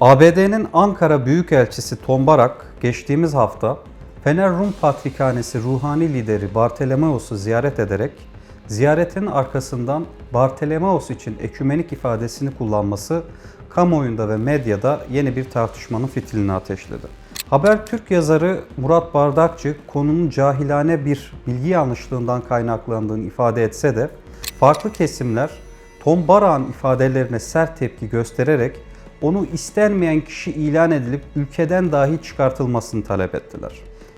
ABD'nin Ankara Büyükelçisi Tom Barak geçtiğimiz hafta Fener Rum Patrikhanesi ruhani lideri Bartolomeos'u ziyaret ederek ziyaretin arkasından Bartolomeos için ekümenik ifadesini kullanması kamuoyunda ve medyada yeni bir tartışmanın fitilini ateşledi. Habertürk yazarı Murat Bardakçı konunun cahilane bir bilgi yanlışlığından kaynaklandığını ifade etse de farklı kesimler Tom Barak'ın ifadelerine sert tepki göstererek onu istenmeyen kişi ilan edilip ülkeden dahi çıkartılmasını talep ettiler.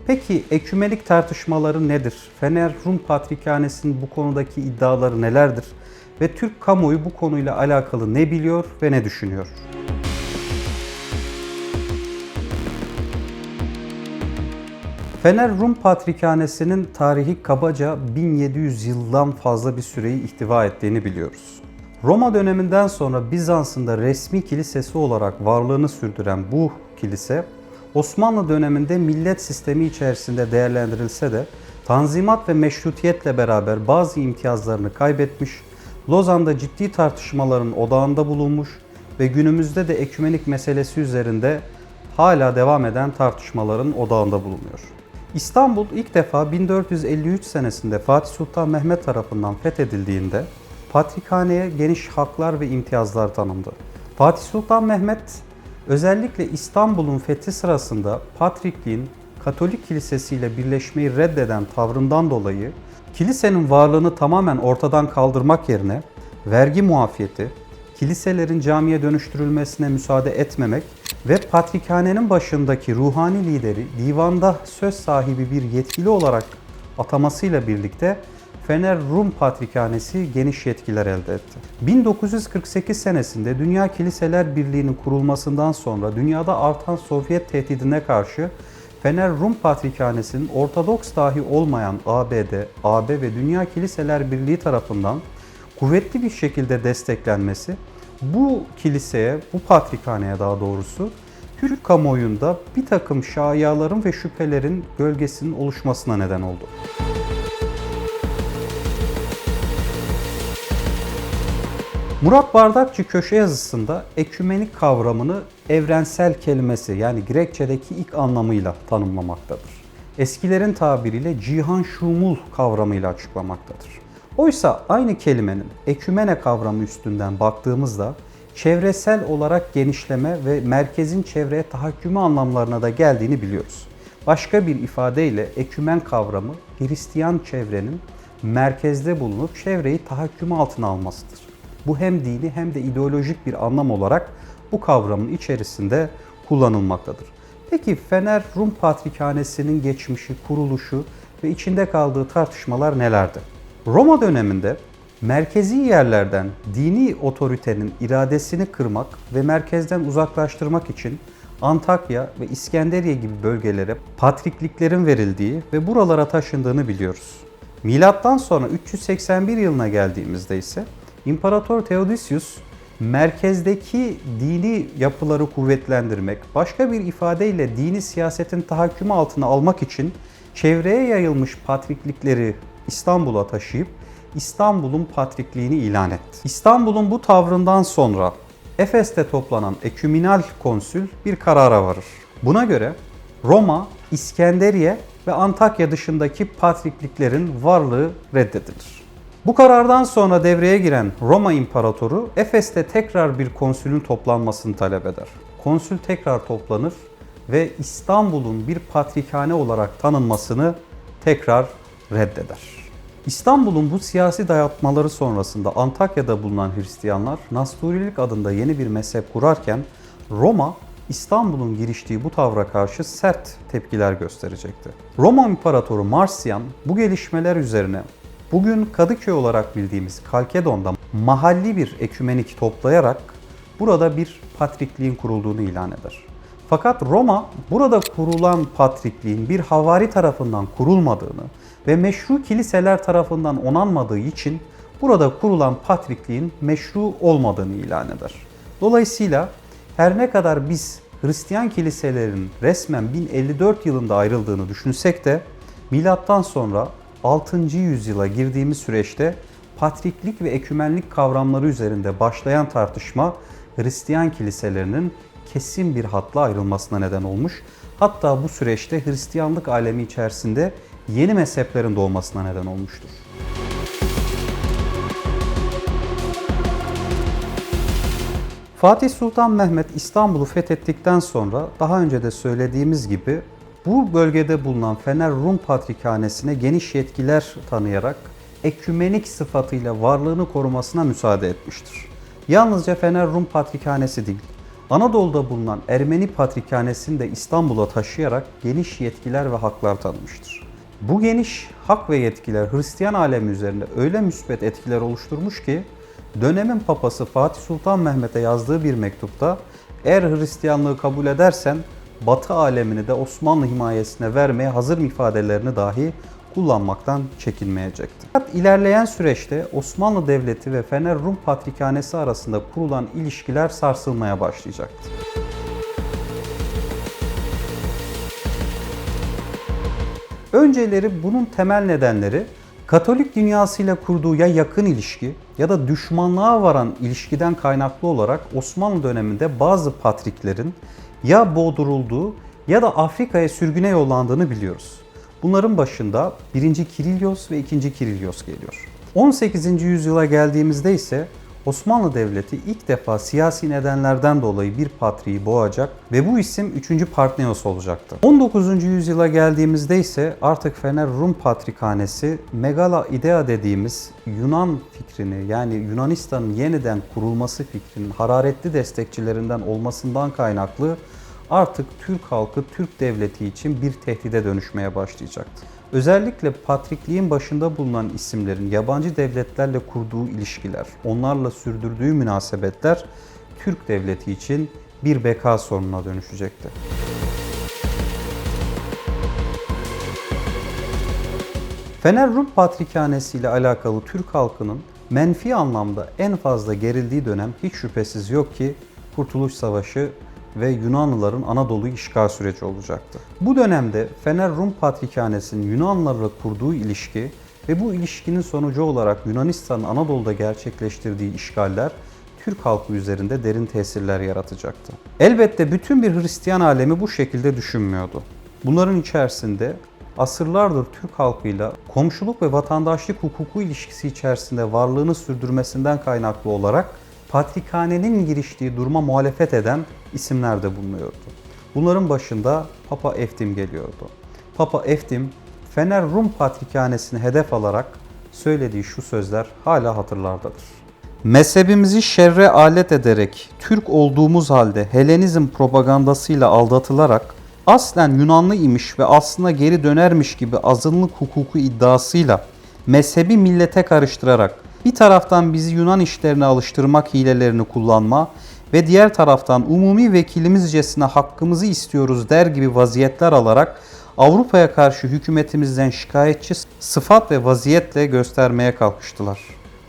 Peki ekümenik tartışmaları nedir? Fener Rum Patrikhanesi'nin bu konudaki iddiaları nelerdir? Ve Türk kamuoyu bu konuyla alakalı ne biliyor ve ne düşünüyor? Fener Rum Patrikhanesi'nin tarihi kabaca 1700 yıldan fazla bir süreyi ihtiva ettiğini biliyoruz. Roma döneminden sonra Bizans'ın da resmi kilisesi olarak varlığını sürdüren bu kilise, Osmanlı döneminde millet sistemi içerisinde değerlendirilse de Tanzimat ve meşrutiyetle beraber bazı imtiyazlarını kaybetmiş, Lozan'da ciddi tartışmaların odağında bulunmuş ve günümüzde de ekümenik meselesi üzerinde hala devam eden tartışmaların odağında bulunuyor. İstanbul ilk defa 1453 senesinde Fatih Sultan Mehmet tarafından fethedildiğinde Patrikhaneye geniş haklar ve imtiyazlar tanındı. Fatih Sultan Mehmet özellikle İstanbul'un fethi sırasında Patrikliğin Katolik Kilisesi ile birleşmeyi reddeden tavrından dolayı kilisenin varlığını tamamen ortadan kaldırmak yerine vergi muafiyeti, kiliselerin camiye dönüştürülmesine müsaade etmemek ve patrikhanenin başındaki ruhani lideri divanda söz sahibi bir yetkili olarak atamasıyla birlikte Fener Rum Patrikhanesi geniş yetkiler elde etti. 1948 senesinde Dünya Kiliseler Birliği'nin kurulmasından sonra dünyada artan Sovyet tehdidine karşı Fener Rum Patrikhanesi'nin Ortodoks dahi olmayan ABD, AB ve Dünya Kiliseler Birliği tarafından kuvvetli bir şekilde desteklenmesi bu kiliseye, bu patrikhaneye daha doğrusu Türk kamuoyunda bir takım şayiaların ve şüphelerin gölgesinin oluşmasına neden oldu. Murat Bardakçı köşe yazısında ekümenik kavramını evrensel kelimesi yani Grekçedeki ilk anlamıyla tanımlamaktadır. Eskilerin tabiriyle cihan şumul kavramıyla açıklamaktadır. Oysa aynı kelimenin ekümene kavramı üstünden baktığımızda çevresel olarak genişleme ve merkezin çevreye tahakkümü anlamlarına da geldiğini biliyoruz. Başka bir ifadeyle ekümen kavramı Hristiyan çevrenin merkezde bulunup çevreyi tahakkümü altına almasıdır. Bu hem dini hem de ideolojik bir anlam olarak bu kavramın içerisinde kullanılmaktadır. Peki Fener Rum Patrikhanesi'nin geçmişi, kuruluşu ve içinde kaldığı tartışmalar nelerdi? Roma döneminde merkezi yerlerden dini otoritenin iradesini kırmak ve merkezden uzaklaştırmak için Antakya ve İskenderiye gibi bölgelere patrikliklerin verildiği ve buralara taşındığını biliyoruz. Milattan sonra 381 yılına geldiğimizde ise İmparator Theodosius merkezdeki dini yapıları kuvvetlendirmek, başka bir ifadeyle dini siyasetin tahakkümü altına almak için çevreye yayılmış patriklikleri İstanbul'a taşıyıp İstanbul'un patrikliğini ilan etti. İstanbul'un bu tavrından sonra Efes'te toplanan eküminal konsül bir karara varır. Buna göre Roma, İskenderiye ve Antakya dışındaki patrikliklerin varlığı reddedilir. Bu karardan sonra devreye giren Roma İmparatoru Efes'te tekrar bir konsülün toplanmasını talep eder. Konsül tekrar toplanır ve İstanbul'un bir patrikhane olarak tanınmasını tekrar reddeder. İstanbul'un bu siyasi dayatmaları sonrasında Antakya'da bulunan Hristiyanlar Nasturilik adında yeni bir mezhep kurarken Roma İstanbul'un giriştiği bu tavra karşı sert tepkiler gösterecekti. Roma İmparatoru Marsian bu gelişmeler üzerine bugün Kadıköy olarak bildiğimiz Kalkedon'da mahalli bir ekümenik toplayarak burada bir patrikliğin kurulduğunu ilan eder. Fakat Roma burada kurulan patrikliğin bir havari tarafından kurulmadığını ve meşru kiliseler tarafından onanmadığı için burada kurulan patrikliğin meşru olmadığını ilan eder. Dolayısıyla her ne kadar biz Hristiyan kiliselerin resmen 1054 yılında ayrıldığını düşünsek de milattan sonra 6. yüzyıla girdiğimiz süreçte patriklik ve ekümenlik kavramları üzerinde başlayan tartışma Hristiyan kiliselerinin kesin bir hatla ayrılmasına neden olmuş. Hatta bu süreçte Hristiyanlık alemi içerisinde yeni mezheplerin doğmasına neden olmuştur. Fatih Sultan Mehmet İstanbul'u fethettikten sonra daha önce de söylediğimiz gibi bu bölgede bulunan Fener Rum Patrikhanesi'ne geniş yetkiler tanıyarak ekümenik sıfatıyla varlığını korumasına müsaade etmiştir. Yalnızca Fener Rum Patrikhanesi değil, Anadolu'da bulunan Ermeni Patrikhanesi'ni de İstanbul'a taşıyarak geniş yetkiler ve haklar tanımıştır. Bu geniş hak ve yetkiler Hristiyan alemi üzerinde öyle müsbet etkiler oluşturmuş ki dönemin papası Fatih Sultan Mehmet'e yazdığı bir mektupta eğer Hristiyanlığı kabul edersen Batı alemini de Osmanlı himayesine vermeye hazır ifadelerini dahi kullanmaktan çekinmeyecekti. Fakat ilerleyen süreçte Osmanlı Devleti ve Fener Rum Patrikhanesi arasında kurulan ilişkiler sarsılmaya başlayacaktı. Önceleri bunun temel nedenleri Katolik dünyasıyla kurduğu ya yakın ilişki ya da düşmanlığa varan ilişkiden kaynaklı olarak Osmanlı döneminde bazı patriklerin ya boğdurulduğu ya da Afrika'ya sürgüne yollandığını biliyoruz. Bunların başında 1. Kirilyos ve 2. Kirilyos geliyor. 18. yüzyıla geldiğimizde ise Osmanlı Devleti ilk defa siyasi nedenlerden dolayı bir patriği boğacak ve bu isim 3. Partneos olacaktı. 19. yüzyıla geldiğimizde ise artık Fener Rum Patrikhanesi Megala Idea dediğimiz Yunan fikrini yani Yunanistan'ın yeniden kurulması fikrinin hararetli destekçilerinden olmasından kaynaklı artık Türk halkı Türk devleti için bir tehdide dönüşmeye başlayacaktı. Özellikle patrikliğin başında bulunan isimlerin yabancı devletlerle kurduğu ilişkiler, onlarla sürdürdüğü münasebetler Türk devleti için bir beka sorununa dönüşecekti. Fener Rum Patrikhanesi ile alakalı Türk halkının menfi anlamda en fazla gerildiği dönem hiç şüphesiz yok ki Kurtuluş Savaşı ve Yunanlıların Anadolu'yu işgal süreci olacaktı. Bu dönemde Fener Rum Patrikhanesi'nin Yunanlılarla kurduğu ilişki ve bu ilişkinin sonucu olarak Yunanistan'ın Anadolu'da gerçekleştirdiği işgaller Türk halkı üzerinde derin tesirler yaratacaktı. Elbette bütün bir Hristiyan alemi bu şekilde düşünmüyordu. Bunların içerisinde asırlardır Türk halkıyla komşuluk ve vatandaşlık hukuku ilişkisi içerisinde varlığını sürdürmesinden kaynaklı olarak Patrikhanenin giriştiği duruma muhalefet eden isimler de bulunuyordu. Bunların başında Papa Eftim geliyordu. Papa Eftim, Fener Rum Patrikhanesi'ni hedef alarak söylediği şu sözler hala hatırlardadır. Mezhebimizi şerre alet ederek Türk olduğumuz halde Helenizm propagandasıyla aldatılarak aslen Yunanlı imiş ve aslında geri dönermiş gibi azınlık hukuku iddiasıyla mezhebi millete karıştırarak bir taraftan bizi Yunan işlerine alıştırmak hilelerini kullanma ve diğer taraftan umumi vekilimizcesine hakkımızı istiyoruz der gibi vaziyetler alarak Avrupa'ya karşı hükümetimizden şikayetçi sıfat ve vaziyetle göstermeye kalkıştılar.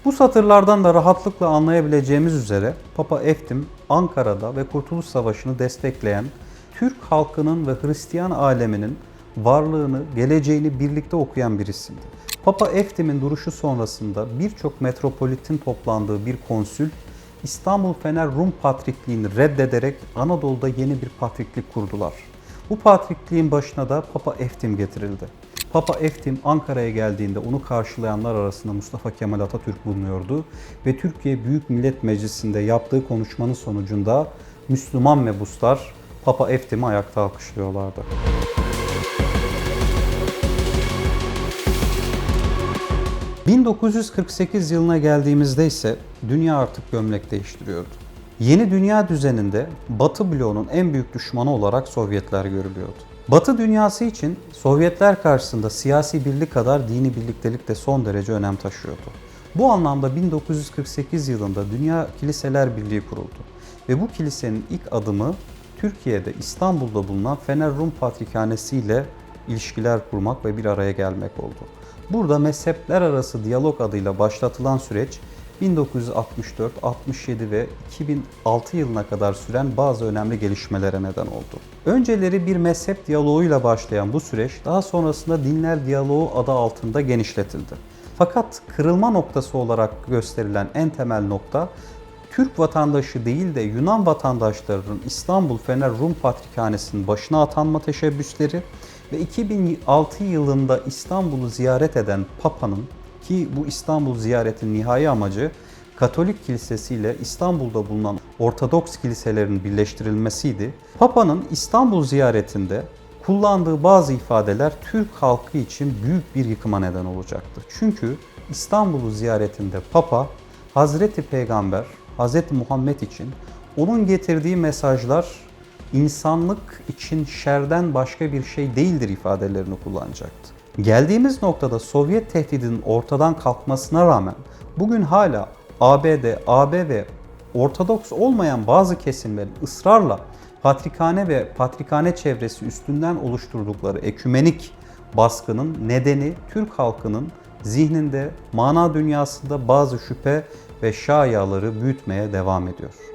Bu satırlardan da rahatlıkla anlayabileceğimiz üzere Papa Eftim Ankara'da ve Kurtuluş Savaşı'nı destekleyen Türk halkının ve Hristiyan aleminin varlığını, geleceğini birlikte okuyan bir isimdi. Papa Eftim'in duruşu sonrasında birçok metropolitin toplandığı bir konsül İstanbul Fener Rum Patrikliğini reddederek Anadolu'da yeni bir patriklik kurdular. Bu patrikliğin başına da Papa Eftim getirildi. Papa Eftim Ankara'ya geldiğinde onu karşılayanlar arasında Mustafa Kemal Atatürk bulunuyordu ve Türkiye Büyük Millet Meclisi'nde yaptığı konuşmanın sonucunda Müslüman mebuslar Papa Eftim'i ayakta alkışlıyorlardı. 1948 yılına geldiğimizde ise dünya artık gömlek değiştiriyordu. Yeni dünya düzeninde Batı bloğunun en büyük düşmanı olarak Sovyetler görülüyordu. Batı dünyası için Sovyetler karşısında siyasi birlik kadar dini birliktelik de son derece önem taşıyordu. Bu anlamda 1948 yılında Dünya Kiliseler Birliği kuruldu ve bu kilisenin ilk adımı Türkiye'de İstanbul'da bulunan Fener Rum Patrikhanesi ile ilişkiler kurmak ve bir araya gelmek oldu. Burada mezhepler arası diyalog adıyla başlatılan süreç 1964, 67 ve 2006 yılına kadar süren bazı önemli gelişmelere neden oldu. Önceleri bir mezhep diyaloğuyla başlayan bu süreç daha sonrasında dinler diyaloğu adı altında genişletildi. Fakat kırılma noktası olarak gösterilen en temel nokta Türk vatandaşı değil de Yunan vatandaşlarının İstanbul Fener Rum Patrikhanesi'nin başına atanma teşebbüsleri ve 2006 yılında İstanbul'u ziyaret eden Papa'nın ki bu İstanbul ziyaretin nihai amacı Katolik Kilisesi ile İstanbul'da bulunan Ortodoks kiliselerin birleştirilmesiydi. Papa'nın İstanbul ziyaretinde kullandığı bazı ifadeler Türk halkı için büyük bir yıkıma neden olacaktır. Çünkü İstanbul'u ziyaretinde Papa Hazreti Peygamber, Hazreti Muhammed için onun getirdiği mesajlar insanlık için şerden başka bir şey değildir ifadelerini kullanacaktı. Geldiğimiz noktada Sovyet tehdidinin ortadan kalkmasına rağmen bugün hala ABD, AB ve Ortodoks olmayan bazı kesimlerin ısrarla patrikhane ve patrikhane çevresi üstünden oluşturdukları ekümenik baskının nedeni Türk halkının zihninde, mana dünyasında bazı şüphe ve şayaları büyütmeye devam ediyor.